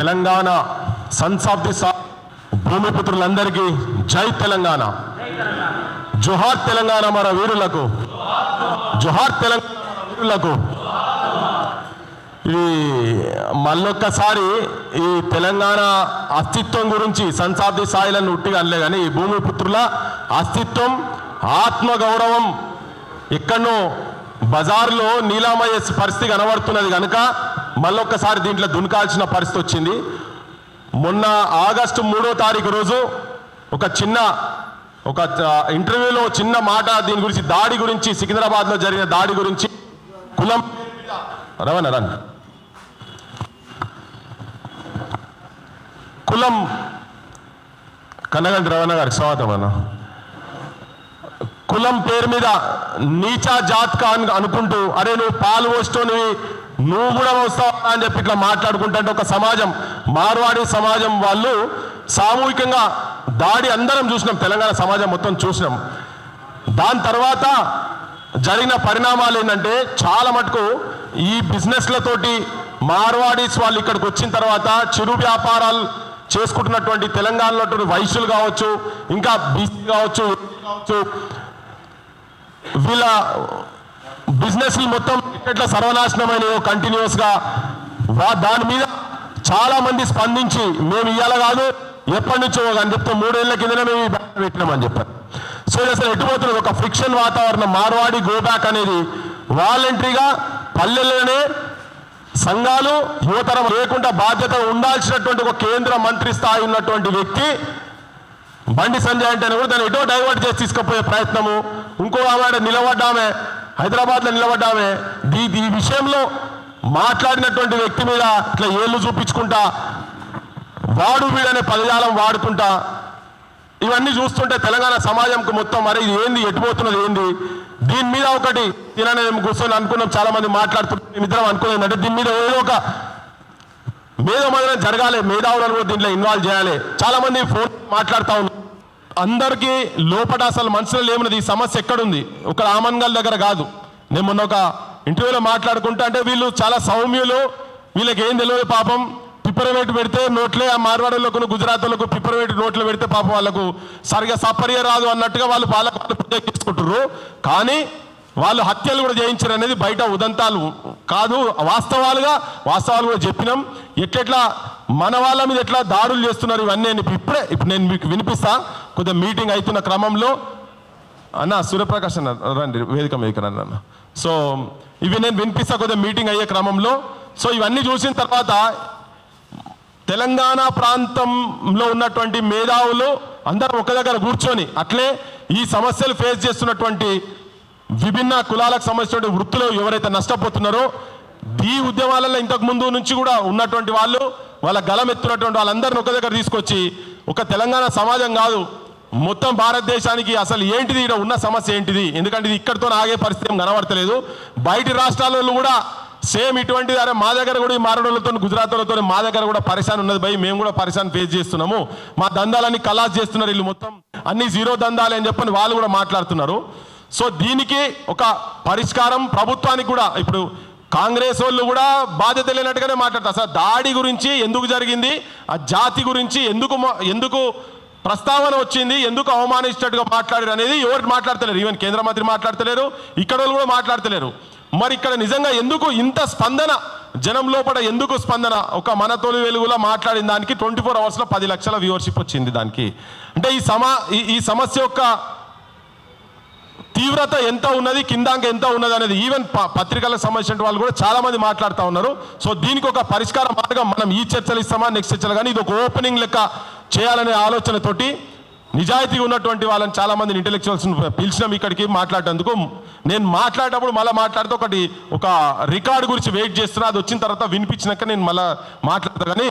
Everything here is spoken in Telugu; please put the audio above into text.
తెలంగాణ సంసాబ్ది భూమిపుత్రులందరికీ జై తెలంగాణ. జోహార్ తెలంగాణ మన వీరులకు. జోహార్ తెలంగాణ వీరులకు. ఇది మళ్ళొక్కసారి ఈ తెలంగాణ అస్తిత్వం గురించి సంసాబ్ది సాయిలను ఉట్టిగా అనలే కానీ ఈ భూమిపుత్రుల అస్తిత్వం ఆత్మగౌరవం ఎక్కడో బజార్లో నీలామయ్యే పరిస్థితి కనబడుతున్నది కనుక మళ్ళొక్కసారి దీంట్లో దునకాల్సిన పరిస్థితి వచ్చింది. మొన్న ఆగస్టు మూడో తారీఖు రోజు ఒక చిన్న ఒక ఇంటర్వ్యూలో చిన్న మాట దీని గురించి దాడి గురించి సికింద్రాబాద్లో జరిగిన దాడి గురించి కులం రవణ రన్. కులం కన్నగంటి రవణ గారికి స్వాగతం అన్న. కులం పేరు మీద నీచా జాత్ అని అనుకుంటూ అరే నువ్వు పాలు పోస్తోనివి నువ్వు కూడా వస్తావా అని చెప్పి ఇట్లా మాట్లాడుకుంటుంటే ఒక సమాజం మార్వాడి సమాజం వాళ్ళు సామూహికంగా దాడి అందరం చూసినాం తెలంగాణ సమాజం మొత్తం చూసినాం. దాని తర్వాత జరిగిన పరిణామాలు ఏంటంటే చాలా మటుకు ఈ బిజినెస్లతోటి మార్వాడీస్ వాళ్ళు ఇక్కడికి వచ్చిన తర్వాత చిరు వ్యాపారాలు చేసుకుంటున్నటువంటి తెలంగాణలో వైశ్యులు కావచ్చు ఇంకా బీసీ కావచ్చు కావచ్చు వీళ్ళ బిజినెస్లు మొత్తం ఎట్లా సర్వనాశనమైనయో కంటిన్యూస్గా వా దాని మీద చాలా మంది స్పందించి మేము ఇవ్వాలి కాదు ఎప్పటి నుంచో అని చెప్తే మూడేళ్ళ కిందనే మేము ఈ బ్యాన్ పెట్టినామని చెప్పారు. సో ఇది అసలు ఎటుపోతున్నది ఒక ఫిక్షన్ వాతావరణం మార్వాడి గోబ్యాక్ అనేది వాలంటరీగా పల్లెల్లోనే సంఘాలు యువతరం లేకుండా బాధ్యత ఉండాల్సినటువంటి ఒక కేంద్ర మంత్రి స్థాయి ఉన్నటువంటి వ్యక్తి బండి సంజయ్ అంటే కూడా దాన్ని ఎటో డైవర్ట్ చేసి తీసుకుపోయే ప్రయత్నము. ఇంకో ఆమె నిలబడ్డామే. హైదరాబాద్లో నిలబడ్డామే. దీ ఈ విషయంలో మాట్లాడినటువంటి వ్యక్తి మీద ఇట్లా ఏళ్ళు చూపించుకుంటా వాడు వీడనే పదజాలం వాడుకుంటా ఇవన్నీ చూస్తుంటే తెలంగాణ సమాజంకు మొత్తం మరి ఇది ఏంది ఎటుపోతున్నది ఏంది? దీని మీద ఒకటి తిననే మేము కూర్చొని అనుకున్నాం చాలా మంది మాట్లాడుతున్నాం మేమిద్దరం అనుకునేది అంటే దీని మీద ఏదో ఒక మేధోమదనం జరగాలి మేధావులను కూడా దీంట్లో ఇన్వాల్వ్ చేయాలి. చాలా మంది ఫోన్ మాట్లాడుతూ ఉన్నారు. అందరికీ లోపల అసలు మనసులో లేమున్నది. ఈ సమస్య ఎక్కడుంది? ఒక ఆమన్గల్ దగ్గర కాదు. నేను మొన్న ఒక ఇంటర్వ్యూలో మాట్లాడుకుంటా అంటే వీళ్ళు చాలా సౌమ్యులు. వీళ్ళకి ఏం తెలియదు పాపం. పిప్పరవేటు పెడితే నోట్లే ఆ మార్వాడలకు గుజరాత్లకు పిప్పరవేటు నోట్లు పెడితే పాపం వాళ్ళకు సరిగా సపర్య రాదు అన్నట్టుగా వాళ్ళు వాళ్ళకు ప్రత్యేకించుకుంటారు కానీ వాళ్ళు హత్యలు కూడా చేయించారు అనేది బయట ఉదంతాలు కాదు. వాస్తవాలుగా వాస్తవాలు కూడా చెప్పినాం. ఎట్లెట్లా మన వాళ్ళ మీద ఎట్లా దాడులు చేస్తున్నారు ఇవన్నీ నేను ఇప్పుడే ఇప్పుడు నేను మీకు వినిపిస్తా. కొద్దిగా మీటింగ్ అవుతున్న క్రమంలో అన్న సూర్యప్రకాష్ అన్న రండి వేదిక వేదిక రండి అన్న సో ఇవి నేను వినిపిస్తా కొద్దిగా మీటింగ్ అయ్యే క్రమంలో. సో ఇవన్నీ చూసిన తర్వాత తెలంగాణ ప్రాంతంలో ఉన్నటువంటి మేధావులు అందరం ఒక దగ్గర కూర్చొని అట్లే ఈ సమస్యలు ఫేస్ చేస్తున్నటువంటి విభిన్న కులాలకు సంబంధించినటువంటి వృత్తులు ఎవరైతే నష్టపోతున్నారో ఈ ఉద్యమాలలో ఇంతకు ముందు నుంచి కూడా ఉన్నటువంటి వాళ్ళు వాళ్ళ గలం ఎత్తున్నటువంటి వాళ్ళందరిని ఒక దగ్గర తీసుకొచ్చి ఒక తెలంగాణ సమాజం కాదు మొత్తం భారతదేశానికి అసలు ఏంటిది? ఇక్కడ ఉన్న సమస్య ఏంటిది? ఎందుకంటే ఇది ఇక్కడితో ఆగే పరిస్థితి కనబడతలేదు. బయటి రాష్ట్రాలలో కూడా సేమ్ ఇటువంటిది. అరే మా దగ్గర కూడా ఈ మారడులతో గుజరాత్లతో మా దగ్గర కూడా పరిశాన్ ఉన్నది. భయ్ మేము కూడా పరిశాన్ ఫేస్ చేస్తున్నాము. మా దందాలన్నీ కలాస్ చేస్తున్నారు వీళ్ళు మొత్తం. అన్ని జీరో దందాలు అని చెప్పని వాళ్ళు కూడా మాట్లాడుతున్నారు. సో దీనికి ఒక పరిష్కారం ప్రభుత్వానికి కూడా ఇప్పుడు కాంగ్రెస్ వాళ్ళు కూడా బాధ్యత లేనట్టుగానే మాట్లాడతారు. అసలు దాడి గురించి ఎందుకు జరిగింది? ఆ జాతి గురించి ఎందుకు ఎందుకు ప్రస్తావన వచ్చింది ఎందుకు అవమానించినట్టుగా మాట్లాడారు అనేది ఎవరు మాట్లాడతలేరు. ఈవెన్ కేంద్ర మంత్రి మాట్లాడతలేరు ఇక్కడ వాళ్ళు కూడా మాట్లాడతలేరు. మరి ఇక్కడ నిజంగా ఎందుకు ఇంత స్పందన జనం లోపల ఎందుకు స్పందన? ఒక మన తొలి వెలుగులో మాట్లాడిన దానికి ట్వంటీ ఫోర్ అవర్స్లో పది లక్షల వ్యూవర్షిప్ వచ్చింది దానికి. అంటే ఈ సమా ఈ- ఈ సమస్య యొక్క తీవ్రత ఎంత ఉన్నది కిందాంక ఎంత ఉన్నది అనేది ఈవెన్ పత్రికలకు సంబంధించిన వాళ్ళు కూడా చాలా మంది మాట్లాడుతూ ఉన్నారు. సో దీనికి ఒక పరిష్కార మార్గం మనం ఈ చర్చలు ఇస్తామా నెక్స్ట్ చర్చలు? కానీ ఇది ఒక ఓపెనింగ్ లెక్క చేయాలనే ఆలోచనతోటి నిజాయితీగా ఉన్నటువంటి వాళ్ళని చాలామంది ఇంటెలెక్చువల్స్ పిలిచినాం ఇక్కడికి మాట్లాడేందుకు. నేను మాట్లాడేటప్పుడు మళ్ళీ మాట్లాడితే ఒకటి ఒక రికార్డు గురించి వెయిట్ చేస్తున్నా అది వచ్చిన తర్వాత వినిపించినాక నేను మళ్ళీ మాట్లాడతా. కానీ